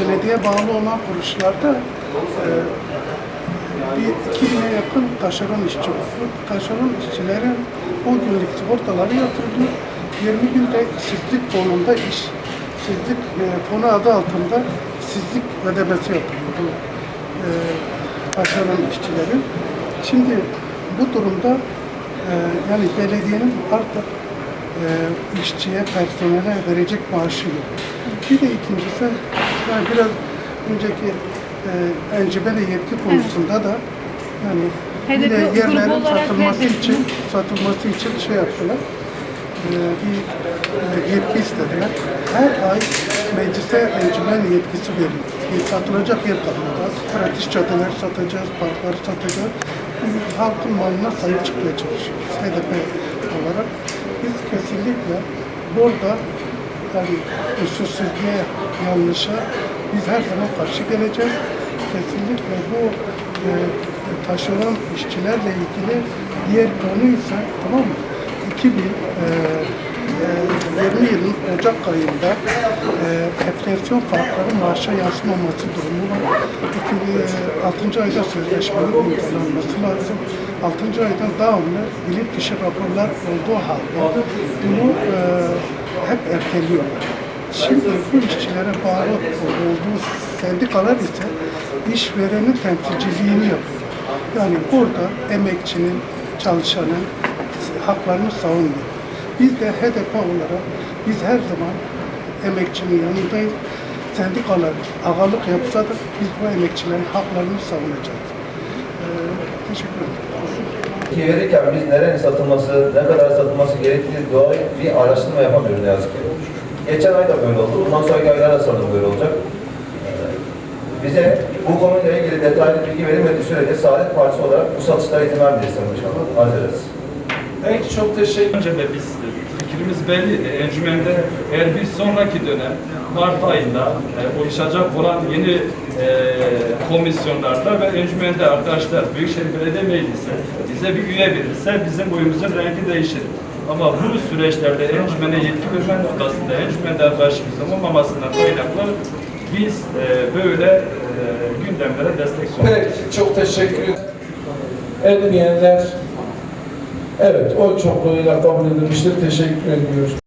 Belediye bağlı olan kuruluşlarda e, bir 2000'e yakın taşeron işçi var. Taşeron işçilerin 10 günlük sigortaları yatırılıyor. 20 günde işsizlik fonunda iş, işsizlik e, fonu adı altında işsizlik ödemesi yapılıyor bu e, taşeron işçilerin. Şimdi bu durumda yani belediyenin artık işçiye, personele verecek maaşı yok. Bir de ikincisi, yani biraz önceki e, encibere yetki konusunda da yani bir de grubu yerlerin olarak satılması HDP. için satılması için şey yaptılar. E, bir e, yetki istediler. Her ay meclise encümen yetkisi veriyor. E, satılacak yer kalmadı. Pratik caddeler satacağız, parkları satacağız. Biz halkın malına sahip çıkmaya çalışıyoruz. HDP olarak. Biz kesinlikle burada yani usulsüzlüğe, yanlışa biz her zaman karşı geleceğiz. Kesinlikle bu e, taşeron işçilerle ilgili diğer konu ise tamam mı? 2000 e, e, 20 yılın Ocak ayında e, enflasyon farkları maaşa yansımaması durumu var. 2006. ayda sözleşmenin imzalanması lazım. 6. ayda devamlı bilim dışı raporlar olduğu halde bunu e, hep erteliyorlar. Şimdi bu işçilere bağlı olduğu sendikalar ise işverenin temsilciliğini yapıyor. Yani burada emekçinin, çalışanın haklarını savunuyor. Biz de HDP olarak biz her zaman emekçinin yanındayız. Sendikalar ağalık yapsa da biz bu emekçilerin haklarını savunacağız. Ee, teşekkür ederim. Ki verirken biz nerenin satılması, ne kadar satılması gerektiği doğru bir araştırma yapamıyoruz ne yazık ki. Geçen ay da böyle oldu. Bundan sonraki aylarda sanırım böyle olacak. Ee, Bize bu konuyla ilgili detaylı bilgi verilmediği sürece Saadet Partisi olarak bu satışlara izin vermeyeceğiz Başkanım. Arz ederiz. Peki çok teşekkür Önce de biz fikrimiz belliydi. Encümende eğer bir sonraki dönem Mart ayında e, oluşacak olan yeni e, komisyonlarda ve encümende arkadaşlar Büyükşehir Belediye Meclisi bize bir üye verirse bizim oyumuzun rengi değişir. Ama bu süreçlerde encümene yetki verme noktasında encümende arkadaşımızın olmamasından kaynaklı biz e, böyle e, gündemlere destek sunuyoruz. Peki çok teşekkür ederim. Etmeyenler Evet, o çokluğuyla kabul edilmiştir. Teşekkür ediyoruz.